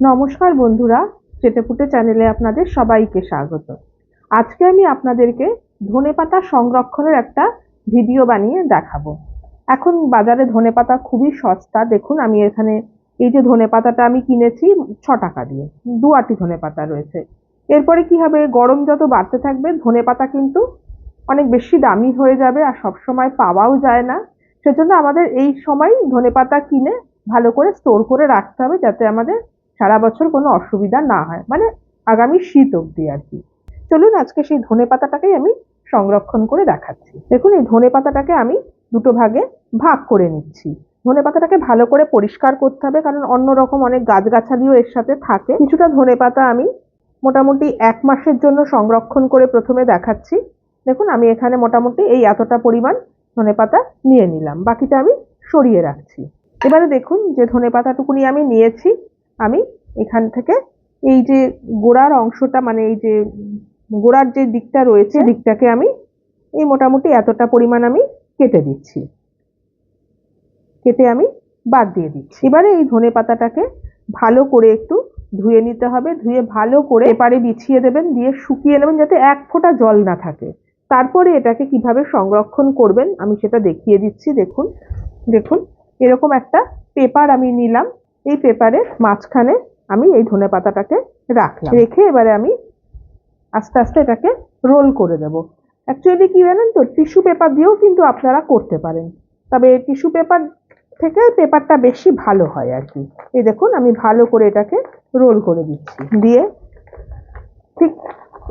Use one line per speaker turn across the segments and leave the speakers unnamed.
নমস্কার বন্ধুরা চেটেপুটে চ্যানেলে আপনাদের সবাইকে স্বাগত। আজকে আমি আপনাদেরকে ধনেপাতা সংরক্ষণের একটা ভিডিও বানিয়ে দেখাবো। এখন বাজারে ধনেপাতা খুবই সস্তা। দেখুন, আমি এখানে এই যে ধনেপাতাটা আমি কিনেছি ছ টাকা দিয়ে, দু আটি ধনেপাতা রয়েছে। এরপরে কি হবে, গরম যত বাড়তে থাকবে, ধনেপাতা কিন্তু অনেক বেশি দামি হয়ে যাবে আর সব সময় পাওয়াও যায় না। সেজন্য আমাদের এই সময় ধনেপাতা কিনে ভালো করে স্টোর করে রাখতে হবে যাতে আমাদের সারা বছর কোনো অসুবিধা না হয়। মানে আগামী শীত অবধি আর কি। চলুন আজকে সেই ধনে পাতাটাকেই আমি সংরক্ষণ করে দেখাচ্ছি। দেখুন, এই ধনে পাতাটাকে আমি দুটো ভাগে ভাগ করে নিচ্ছি। ধনে পাতাটাকে ভালো করে পরিষ্কার করতে হবে, কারণ অন্য রকম অনেক গাছগাছালিও এর সাথে থাকে। কিছুটা ধনে পাতা আমি মোটামুটি এক মাসের জন্য সংরক্ষণ করে প্রথমে দেখাচ্ছি। দেখুন, আমি এখানে মোটামুটি এই এতটা পরিমাণ ধনে পাতা নিয়ে নিলাম। বাকিটা আমি সরিয়ে রাখছি। এবারে দেখুন, যে ধনে পাতাটুকুনি আমি নিয়েছি আমি এখান থেকে এই যে গোড়ার অংশটা মানে এই যে গোড়ার যে দিকটা রয়েছে দিকটাকে আমি এই মোটামুটি এতটা পরিমাণ আমি কেটে দিচ্ছি। কেটে আমি বাদ দিয়ে দিচ্ছি। এবারে এই ধনে পাতাটাকে ভালো করে একটু ধুয়ে নিতে হবে। ধুয়ে ভালো করে এপারে বিছিয়ে দেবেন দিয়ে শুকিয়ে নেবেন যাতে এক ফোঁটা জল না থাকে। তারপরে এটাকে কীভাবে সংরক্ষণ করবেন আমি সেটা দেখিয়ে দিচ্ছি। দেখুন দেখুন এরকম একটা পেপার আমি নিলাম। এই পেপারের মাঝখানে আমি এই ধনে পাতাটাকে রাখলাম। রেখে এবারে আমি আস্তে আস্তে এটাকে রোল করে দেব অ্যাকচুয়ালি কি জানেন তো টিস্যু পেপার দিয়েও কিন্তু আপনারা করতে পারেন। তবে টিস্যু পেপার থেকে পেপারটা বেশি ভালো হয় আর কি। এই দেখুন, আমি ভালো করে এটাকে রোল করে দিচ্ছি। দিয়ে ঠিক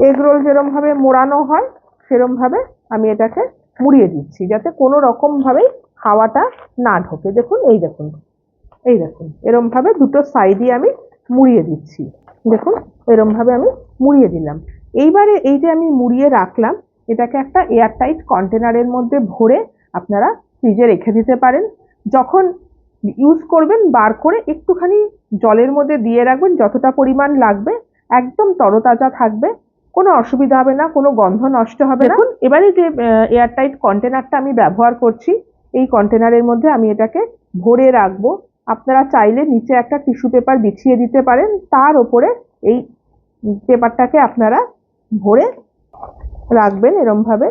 এগ রোল যেরমভাবে মোড়ানো হয়, সেরমভাবে আমি এটাকে মুড়িয়ে দিচ্ছি, যাতে কোনো রকমভাবেই হাওয়াটা না ঢোকে। দেখুন, এই দেখুন। এই দেখুন, এরম ভাবে দুটো সাইডই আমি মুড়িয়ে দিচ্ছি। দেখুন, এরম ভাবে আমি মুড়িয়ে দিলাম। এইবারে এই যে আমি মুড়িয়ে রাখলাম, এটাকে একটা এয়ারটাইট কন্টেনারের মধ্যে ভরে আপনারা ফ্রিজে রেখে দিতে পারেন। যখন ইউজ করবেন, বার করে একটুখানি জলের মধ্যে দিয়ে রাখবেন, যতটা পরিমাণ লাগবে, একদম তরতাজা থাকবে। কোনো অসুবিধা হবে না, কোনো গন্ধ নষ্ট হবে না। এবারে যে এয়ারটাইট কন্টেনারটা আমি ব্যবহার করছি, এই কন্টেনারের মধ্যে আমি এটাকে ভরে রাখব। আপনারা চাইলে নিচে একটা টিস্যু পেপার বিছিয়ে দিতে পারেন, তার ওপরে এই পেপারটাকে আপনারা ভরে রাখবেন এরমভাবে।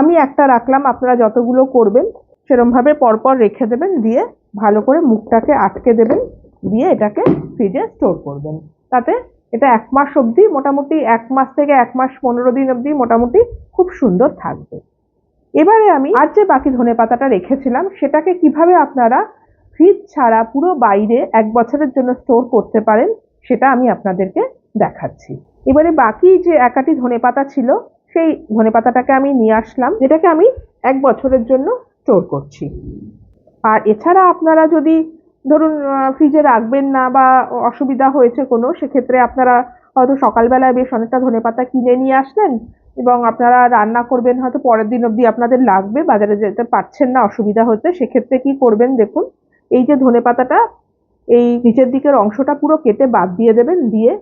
আমি একটা রাখলাম, আপনারা যতগুলো করবেন সেরমভাবে পরপর রেখে দেবেন, দিয়ে ভালো করে মুখটাকে আটকে দেবেন, দিয়ে এটাকে ফ্রিজে স্টোর করবেন। তাতে এটা এক মাস অবধি, মোটামুটি এক মাস থেকে এক মাস পনেরো দিন অবধি মোটামুটি খুব সুন্দর থাকবে। এবারে আমি আর যে বাকি ধনে পাতাটা রেখেছিলাম, সেটাকে কীভাবে আপনারা ফ্রিজ ছাড়া পুরো বাইরে এক বছরের জন্য স্টোর করতে পারেন, সেটা আমি আপনাদেরকে দেখাচ্ছি। এবারে বাকি যে একাটি ধনে পাতা ছিল, সেই ধনে পাতাটাকে আমি নিয়ে আসলাম, যেটাকে আমি এক বছরের জন্য স্টোর করছি। আর এছাড়া আপনারা যদি ধরুন ফ্রিজে রাখবেন না বা অসুবিধা হয়েছে কোনো, সেক্ষেত্রে আপনারা হয়তো সকালবেলায় বেশ অনেকটা ধনে পাতা কিনে নিয়ে আসলেন এবং আপনারা রান্না করবেন, হয়তো পরের দিন অবধি আপনাদের লাগবে, বাজারে যেতে পারছেন না, অসুবিধা হচ্ছে, সেক্ষেত্রে কি করবেন দেখুন এই যে ধনে পাতাটা, এই নিচের দিকের অংশটা পুরো কেটে বাদ দিয়ে দেবেন, দিয়ে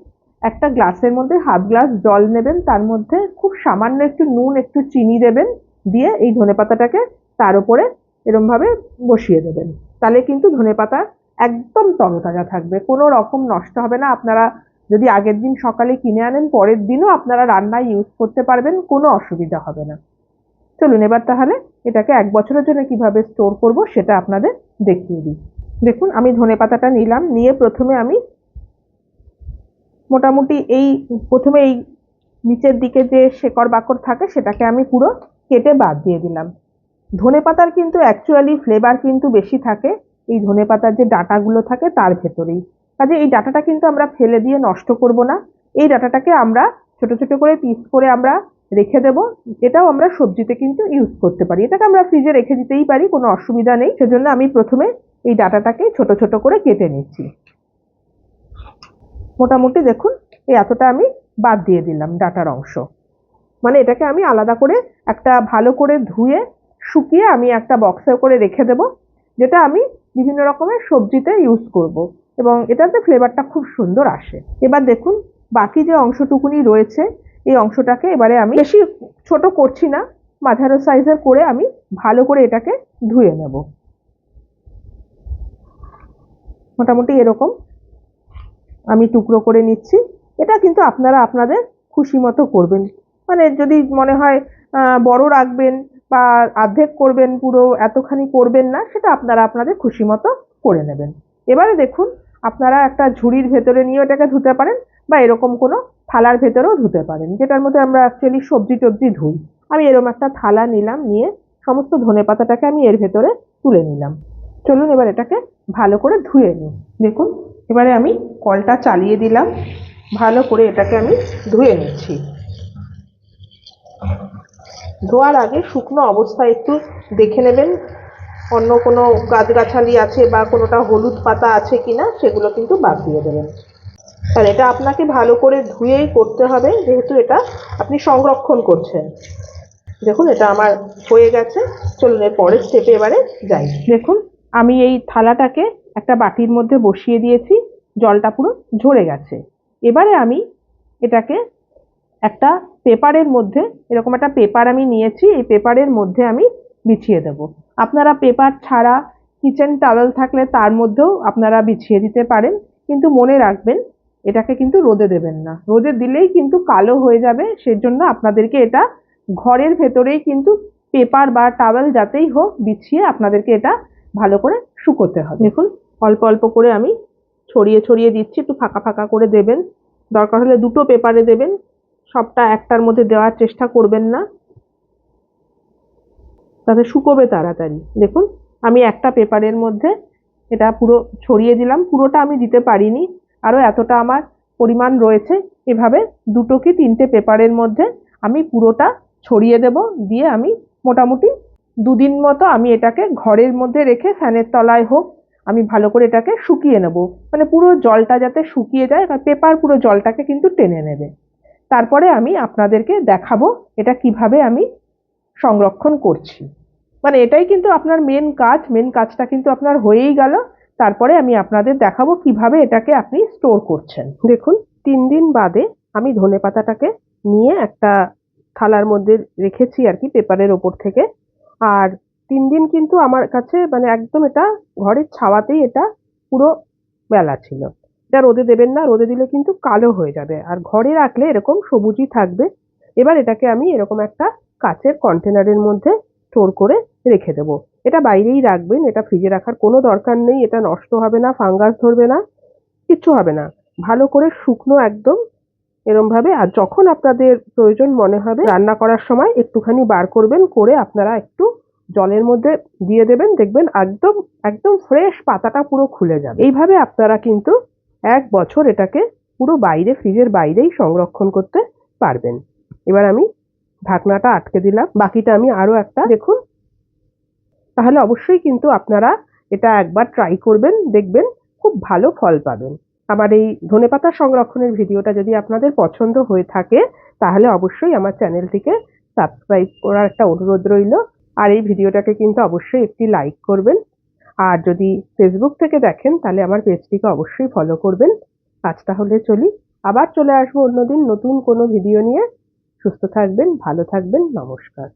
একটা গ্লাসের মধ্যে হাফ গ্লাস জল নেবেন, তার মধ্যে খুব সামান্য একটু নুন, একটু চিনি দেবেন, দিয়ে এই ধনে পাতাটাকে তার উপরে এরমভাবে বসিয়ে দেবেন। তাহলে কিন্তু ধনে পাতা একদম তরতাজা থাকবে, কোনো রকম নষ্ট হবে না। আপনারা যদি আগের দিন সকালে কিনে আনেন, পরের দিনও আপনারা রান্নায় ইউজ করতে পারবেন, কোনো অসুবিধা হবে না। চলুন এবার তাহলে এটাকে এক বছরের জন্য কীভাবে স্টোর করব, সেটা আপনাদের দেখিয়ে দিই। দেখুন, আমি ধনে পাতাটা নিলাম, নিয়ে প্রথমে আমি মোটামুটি এই, প্রথমে এই নিচের দিকে যে শেকড় বাকড় থাকে, সেটাকে আমি পুরো কেটে বাদ দিয়ে দিলাম। ধনে পাতার কিন্তু অ্যাকচুয়ালি ফ্লেভার কিন্তু বেশি থাকে, এই ধনে পাতার যে ডাটাগুলো থাকে তার ভেতরেই। কাজে এই ডাটাটা কিন্তু আমরা ফেলে দিয়ে নষ্ট করব না। এই ডাটাটাকে আমরা ছোট ছোট করে পিস করে আমরা রেখে দেব। এটাও আমরা সবজিতে কিন্তু ইউজ করতে পারি। এটাকে আমরা ফ্রিজে রেখে দিতেই পারি, কোনো অসুবিধা নেই। সেজন্য আমি প্রথমে এই ডাটাটাকে ছোট ছোট করে কেটে নিচ্ছি। মোটামুটি দেখুন, এই এতটা আমি বাদ দিয়ে দিলাম ডাটার অংশ। মানে এটাকে আমি আলাদা করে একটা ভালো করে ধুয়ে, শুকিয়ে আমি একটা বক্সে করে রেখে দেব, যেটা আমি বিভিন্ন রকমের সবজিতে ইউজ করব। এবং এটাতে ফ্লেভারটা খুব সুন্দর আসে। এবার দেখুন, বাকি যে অংশটুকুনি রয়েছে এই অংশটাকে এবারে আমি বেশি ছোট করছি না, মাঝারো সাইজের করে আমি ভালো করে এটাকে ধুয়ে নেব। মোটামুটি এরকম আমি টুকরো করে নিচ্ছি। এটা কিন্তু আপনারা আপনাদের খুশি মতো করবেন। মানে যদি মনে হয় বড় রাখবেন বা অর্ধেক করবেন, পুরো এতখানি করবেন না, সেটা আপনারা আপনাদের খুশি মতো করে নেবেন। এবারে দেখুন, আপনারা একটা ঝুড়ির ভেতরে নিয়ে এটাকে ধুতে পারেন বা এরকম কোনো থালার ভেতরেও ধুতে পারেন, যেটার মধ্যে আমরা অ্যাকচুয়ালি সবজি টবজি ধুই। আমি এরকম একটা থালা নিলাম, নিয়ে সমস্ত ধনে পাতাটাকে আমি এর ভেতরে তুলে নিলাম। চলুন এবার এটাকে ভালো করে ধুয়ে নিই। দেখুন, এবারে আমি কলটা চালিয়ে দিলাম, ভালো করে এটাকে আমি ধুয়ে নিচ্ছি। ধোয়ার আগে শুকনো অবস্থায় একটু দেখে নেবেন, অন্য কোনো গাছগাছালি আছে বা কোনোটা হলুদ পাতা আছে কিনা, সেগুলো কিন্তু বাদ দিয়ে দেবেন। আর এটা আপনাকে ভালো করে ধুয়েই করতে হবে, যেহেতু এটা আপনি সংরক্ষণ করছেন। দেখুন, এটা আমার হয়ে গেছে। চলুন, এর পরের স্টেপে এবারে যাই। দেখুন, আমি এই থালাটাকে একটা বাটির মধ্যে বসিয়ে দিয়েছি, জলটা পুরো ঝরে গেছে। এবারে আমি এটাকে একটা পেপারের মধ্যে, এরকম একটা পেপার আমি নিয়েছি, এই পেপারের মধ্যে আমি বিছিয়ে দেব। আপনারা পেপার ছাড়া কিচেন টাওয়েল থাকলে তার মধ্যেও আপনারা বিছিয়ে দিতে পারেন, কিন্তু মনে রাখবেন এটাকে কিন্তু রোদে দেবেন না। রোদে দিলেই কিন্তু কালো হয়ে যাবে, সেজন্য আপনাদেরকে এটা ঘরের ভেতরেই কিন্তু পেপার বা টাওয়েল যাতেই হোক বিছিয়ে আপনাদেরকে এটা ভালো করে শুকোতে হবে। দেখুন, অল্প অল্প করে আমি ছড়িয়ে ছড়িয়ে দিচ্ছি, একটু ফাঁকা ফাঁকা করে দেবেন। দরকার হলে দুটো পেপারে দেবেন, সবটা একটার মধ্যে দেওয়ার চেষ্টা করবেন না। তাতে শুকোবে তাড়াতাড়ি। দেখুন, আমি একটা পেপারের মধ্যে এটা পুরো ছড়িয়ে দিলাম, পুরোটা আমি দিতে পারিনি। আরও এতটা আমার পরিমাণ রয়েছে, এভাবে দুটো কি তিনটে পেপারের মধ্যে আমি পুরোটা ছড়িয়ে দেব, দিয়ে আমি মোটামুটি দুদিন মতো আমি এটাকে ঘরের মধ্যে রেখে ফ্যানের তলায় হোক, আমি ভালো করে এটাকে শুকিয়ে নেব। মানে পুরো জলটা যাতে শুকিয়ে যায় কারণ পেপার পুরো জলটাকে কিন্তু টেনে নেবে। তারপরে আমি আপনাদেরকে দেখাবো এটা কীভাবে আমি সংরক্ষণ করছি। মানে এটাই কিন্তু আপনার মেন কাজ মেন কাজটা কিন্তু আপনার হয়েই গেল। তারপরে আমি আপনাদের দেখাবো কীভাবে এটাকে আপনি স্টোর করছেন। দেখুন, তিন দিন বাদে আমি ধনে পাতাটাকে নিয়ে একটা থালার মধ্যে রেখেছি আর কি, পেপারের ওপর থেকে। আর তিন দিন কিন্তু আমার কাছে মানে একদম এটা ঘরের ছাওয়াতেই এটা পুরো বেলা ছিল। এটা রোদে দেবেন না, রোদে দিলে কিন্তু কালো হয়ে যাবে। আর ঘরে রাখলে এরকম সবুজই থাকবে। এবার এটাকে আমি এরকম একটা কাচের কন্টেনারের মধ্যে স্টোর করে রেখে দেবো। এটা বাইরেই রাখবেন, এটা ফ্রিজে রাখার কোনো দরকার নেই, এটা নষ্ট হবে না, ফাঙ্গাস ধরবে না, কিচ্ছু হবে না। ভালো করে শুকনো একদম এরমভাবে, আর যখন আপনাদের প্রয়োজন মনে হবে, রান্না করার সময় একটুখানি বার করবেন, করে আপনারা একটু জলের মধ্যে দিয়ে দেবেন, দেখবেন একদম একদম ফ্রেশ পাতাটা পুরো খুলে যাবে। এইভাবে আপনারা কিন্তু এক বছর এটাকে পুরো বাইরে, ফ্রিজের বাইরেই সংরক্ষণ করতে পারবেন। এবার আমি ঢাকনাটা আটকে দিলাম, বাকিটা আমি আরও একটা, দেখুন তাহলে অবশ্যই কিন্তু আপনারা এটা একবার ট্রাই করবেন, দেখবেন খুব ভালো ফল পাবেন। আমার এই ধনেপাতা সংরক্ষণের ভিডিওটা যদি আপনাদের পছন্দ হয়ে থাকে, তাহলে অবশ্যই আমার চ্যানেলটিকে সাবস্ক্রাইব করার একটা অনুরোধ রইল। আর এই ভিডিওটাকে কিন্তু অবশ্যই একটি লাইক করবেন। আর যদি ফেসবুক থেকে দেখেন, তাহলে আমার পেজটিকে অবশ্যই ফলো করবেন। আজ তাহলে চলি, আবার চলে আসব অন্যদিন নতুন কোনো ভিডিও নিয়ে। সুস্থ থাকবেন, ভালো থাকবেন, নমস্কার।